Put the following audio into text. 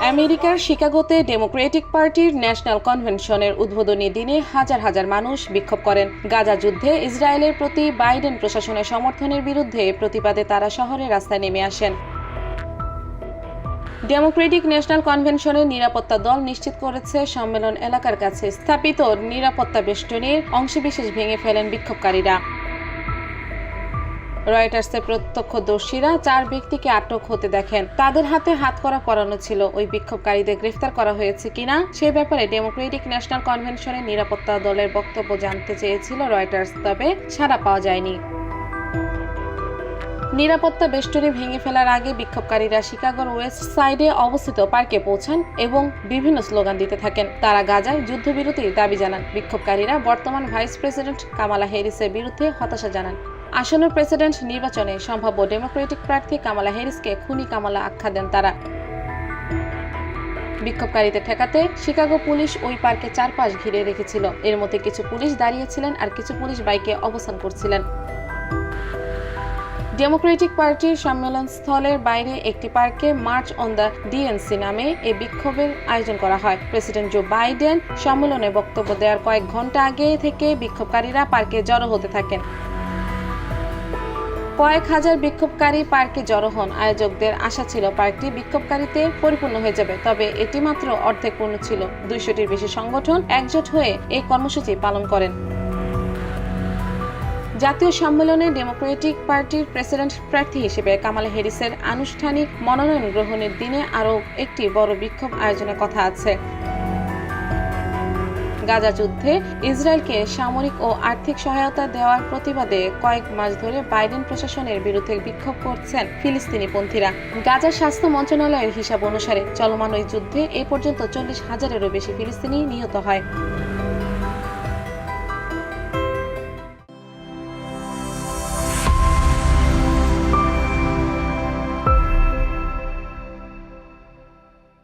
আমেরিকার শিকাগোতে ডেমোক্রেটিক পার্টির ন্যাশনাল কনভেনশনের উদ্বোধনী দিনে হাজার হাজার মানুষ বিক্ষোভ করেন। গাজা যুদ্ধে ইসরায়েলের প্রতি বাইডেন প্রশাসনের সমর্থনের বিরুদ্ধে প্রতিবাদে তারা শহরের রাস্তায় নেমে আসেন। ডেমোক্রেটিক ন্যাশনাল কনভেনশনের নিরাপত্তা দল নিশ্চিত করেছে, সম্মেলন এলাকার কাছে স্থাপিত নিরাপত্তা বেষ্টনীর অংশবিশেষ ভেঙে ফেলেন বিক্ষোভকারীরা। রয়টার্সের প্রত্যক্ষদর্শীরা চার ব্যক্তিকে আটক হতে দেখেন। তাদের হাতে হাত করা পরানো ছিল। ওই বিক্ষোভকারীদের গ্রেফতার করা হয়েছে কিনা সে ব্যাপারে ডেমোক্রেটিক ন্যাশনাল কনভেনশনের নিরাপত্তা দলের বক্তব্য জানতে চেয়েছিল রয়টার্স, তবে সাড়া পাওয়া যায়নি। নিরাপত্তা বেষ্টনী ভেঙে ফেলার আগে বিক্ষোভকারীরা শিকাগোর ওয়েস্ট সাইডে অবস্থিত পার্কে পৌঁছান এবং বিভিন্ন স্লোগান দিতে থাকেন। তারা গাজায় যুদ্ধবিরতির দাবি জানান। বিক্ষোভকারীরা বর্তমান ভাইস প্রেসিডেন্ট কামালা হ্যারিসের বিরুদ্ধে হতাশা জানান। আসন্ন প্রেসিডেন্ট নির্বাচনে সম্ভাব্য ডেমোক্রেটিক প্রার্থী কামালা হ্যারিসকে খুনি কামালা আখ্যা দেন তারা। বিক্ষোভকারীদের ঠেকাতে শিকাগো পুলিশ ওই পার্কে চারপাশ ঘিরে রেখেছিল। এর মধ্যে কিছু পুলিশ দাঁড়িয়েছিলেন আর কিছু পুলিশ বাইকে অবস্থান করছিলেন। ডেমোক্রেটিক পার্টির সম্মেলন স্থলের বাইরে একটি পার্কে মার্চ অন দ্য ডিএনসি নামে এই বিক্ষোভের আয়োজন করা হয়। প্রেসিডেন্ট জো বাইডেন সম্মেলনে বক্তব্য দেওয়ার কয়েক ঘণ্টা আগে থেকে বিক্ষোভকারীরা পার্কে জড়ো হতে থাকেন। কয়েক হাজার বিক্ষোভকারী পার্কে জড়ো হন। আয়োজকদের আশা ছিল পার্কটি বিক্ষোভকারীতে পরিপূর্ণ হয়ে যাবে, তবে এটি মাত্র অর্ধেক পূর্ণ ছিল। দুইশোটির বেশি সংগঠন একজোট হয়ে এই কর্মসূচি পালন করেন। জাতীয় সম্মেলনে ডেমোক্রেটিক পার্টির প্রেসিডেন্ট প্রার্থী হিসেবে কামাল হ্যারিসের আনুষ্ঠানিক মনোনয়ন গ্রহণের দিনে আরও একটি বড় বিক্ষোভ আয়োজনের কথা আছে। গাজা যুদ্ধে ইসরায়েলকে সামরিক ও আর্থিক সহায়তা দেওয়ার প্রতিবাদে কয়েক মাস ধরে বাইডেন প্রশাসনের বিরুদ্ধে বিক্ষোভ করছেন ফিলিস্তিনি পন্থীরা। গাজার স্বাস্থ্য মন্ত্রণালয়ের হিসাব অনুসারে চলমান ওই যুদ্ধে এ পর্যন্ত চল্লিশ হাজারেরও বেশি ফিলিস্তিনি নিহত হয়।